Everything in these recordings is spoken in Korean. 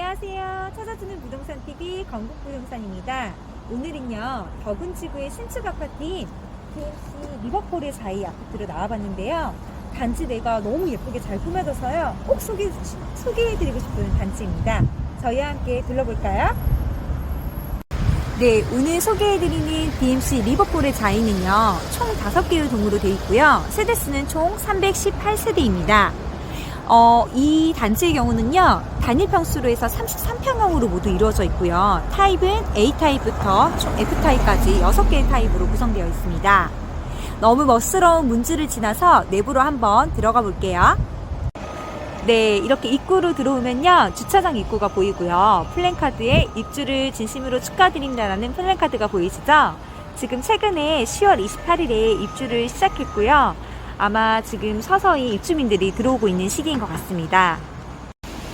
안녕하세요. 찾아주는 부동산 TV 건국 부동산입니다. 오늘은요 더군 지구의 신축 아파트인 KFC 리버폴의 자이 아파트로 나와봤는데요. 단지 내가 너무 예쁘게 잘 꾸며져서요. 꼭 소개, 소개해드리고 싶은 단지입니다. 저희와 함께 둘러볼까요? 네, 오늘 소개해드리는 BMC 리버폴의 자이는요, 총 5개의 동으로 되어 있고요. 세대수는 총 318세대입니다. 어, 이 단지의 경우는요, 단일 평수로 해서 33평형으로 모두 이루어져 있고요. 타입은 A타입부터 총 F타입까지 6개의 타입으로 구성되어 있습니다. 너무 멋스러운 문지를 지나서 내부로 한번 들어가 볼게요. 네, 이렇게 입구로 들어오면요. 주차장 입구가 보이고요. 플랜카드에 입주를 진심으로 축하드린다라는 플랜카드가 보이시죠? 지금 최근에 10월 28일에 입주를 시작했고요. 아마 지금 서서히 입주민들이 들어오고 있는 시기인 것 같습니다.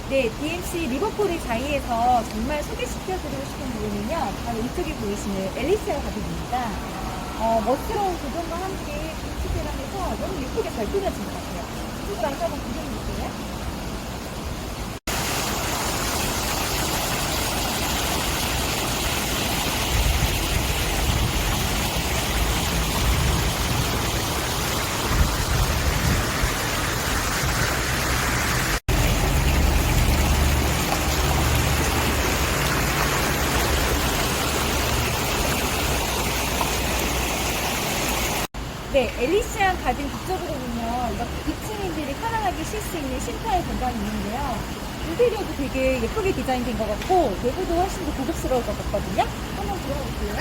네, DMC 리버폴의 자리에서 정말 소개시켜드리고 싶은 부분은요. 바로 이쪽에 보이시는 엘리시아 가든입니다. 어, 멋스러운 조경과 함께 김치대랑에서 너무 예쁘게 잘 꾸며진 것 같아요. 이쪽 안에 한번 구경해주세요. 네, 엘리시안 가든 뒤쪽으로는요, 이렇게 입주민들이 편안하게 쉴 수 있는 쉼터의 공간이 있는데요. 인테리어도 되게 예쁘게 디자인된 것 같고, 내부도 훨씬 더 고급스러울 것 같거든요. 한번 들어가 볼게요.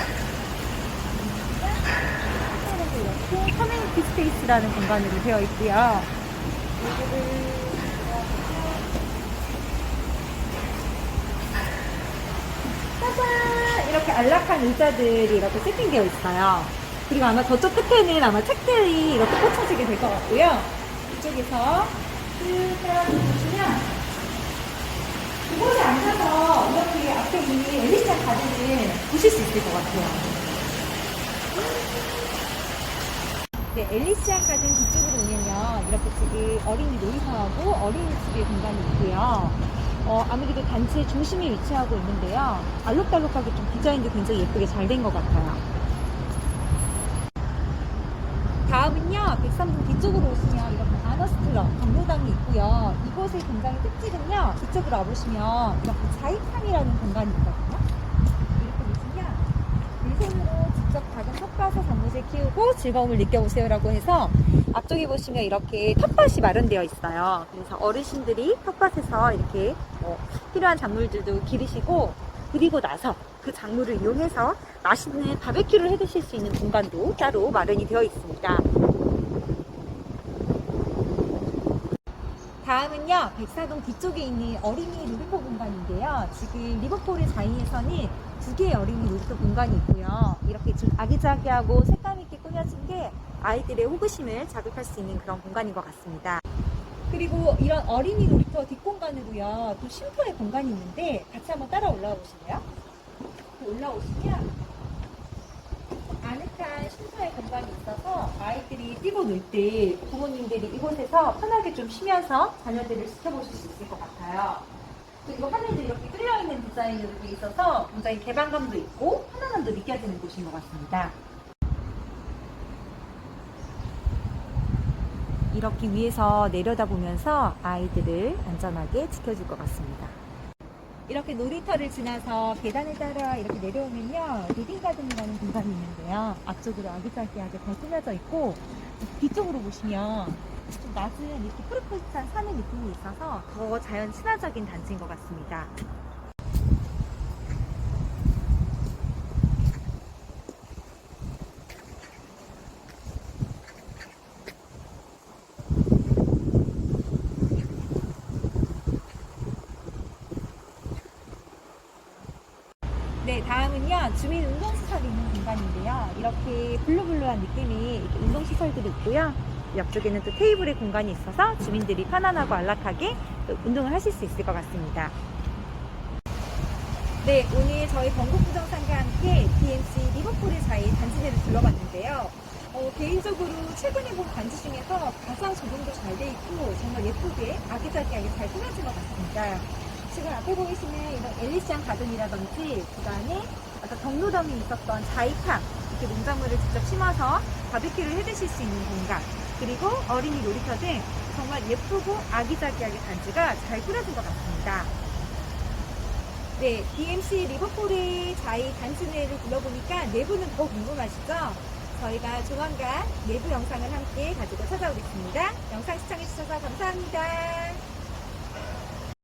이렇게 커뮤니티 스페이스라는 공간으로 되어 있고요. 여기를 짜잔! 이렇게 안락한 의자들이 이렇게 세팅되어 있어요. 그리고 아마 저쪽 끝에는 아마 책들이 이렇게 꽂혀지게 될 것 같고요. 이쪽에서 쭉 따라보시면 이곳에 앉아서 이렇게 앞에 있는 엘리시아 가든을 보실 수 있을 것 같아요. 네, 엘리시안 가든 뒤쪽으로 오면요. 이렇게 지금 어린이 놀이터하고 어린이집의 공간이 있고요. 어, 아무래도 단지의 중심에 위치하고 있는데요. 알록달록하게 좀 디자인도 굉장히 예쁘게 잘 된 것 같아요. 다음은요, 백삼동 뒤쪽으로 오시면 이렇게 아너스클럽 경로당이 있고요. 이곳의 굉장히 특징은요, 이쪽으로 와보시면 이렇게 자익함이라는 공간이 있거든요. 이렇게 보시면 내 손으로 직접 작은 텃밭에 작물을 키우고 즐거움을 느껴보세요라고 해서 앞쪽에 보시면 이렇게 텃밭이 마련되어 있어요. 그래서 어르신들이 텃밭에서 이렇게 뭐 필요한 작물들도 기르시고 그리고 나서 그 작물을 이용해서 맛있는 바베큐를 해 드실 수 있는 공간도 따로 마련이 되어 있습니다. 다음은요, 백사동 뒤쪽에 있는 어린이 놀이터 공간인데요. 지금 리버폴의 자이에서는 두 개의 어린이 놀이터 공간이 있고요. 이렇게 좀 아기자기하고 색감 있게 꾸며진 게 아이들의 호기심을 자극할 수 있는 그런 공간인 것 같습니다. 그리고 이런 어린이 놀이터 뒷공간으로요, 또 쉼터의 공간이 있는데 같이 한번 따라 올라와 보실래요? 올라오시면 아늑한 쉼터의 공간이 있어서 아이들이 뛰고 놀 때 부모님들이 이곳에서 편하게 좀 쉬면서 자녀들을 지켜보실 수 있을 것 같아요. 그리고 하늘도 이렇게 뚫려있는 디자인으로 되어 있어서 굉장히 개방감도 있고 편안함도 느껴지는 곳인 것 같습니다. 이렇게 위에서 내려다보면서 아이들을 안전하게 지켜줄 것 같습니다. 이렇게 놀이터를 지나서 계단을 따라 이렇게 내려오면요 리빙 가든이라는 공간이 있는데요 앞쪽으로 아기자기하게 잘 꾸며져 있고 뒤쪽으로 보시면 좀 낮은 이렇게 푸릇푸릇한 산의 느낌이 있어서 더 자연 친화적인 단지인 것 같습니다. 네, 다음은요, 주민 운동시설이 있는 공간인데요. 이렇게 블루블루한 느낌이 이렇게 운동시설들이 있고요. 옆쪽에는 또 테이블의 공간이 있어서 주민들이 편안하고 안락하게 또 운동을 하실 수 있을 것 같습니다. 네, 오늘 저희 건국부정상과 함께 DMC 리버풀의 자이 단지내를 둘러봤는데요. 어, 개인적으로 최근에 본 단지 중에서 가장 조경도 잘 돼 있고 정말 예쁘게 아기자기하게 잘 꾸며진 것 같습니다. 지금 앞에 보이시는 이런 앨리시안 가든이라든지 그 다음에 아까 경로담이 있었던 자이탕 이렇게 농작물을 직접 심어서 바비큐를 해 드실 수 있는 공간 그리고 어린이 놀이터 등 정말 예쁘고 아기자기하게 단지가 잘 꾸려진 것 같습니다. 네, DMC 리버풀의 자이 단지 내를 둘러보니까 내부는 더 궁금하시죠? 저희가 조만간 내부 영상을 함께 가지고 찾아오겠습니다. 영상 시청해주셔서 감사합니다.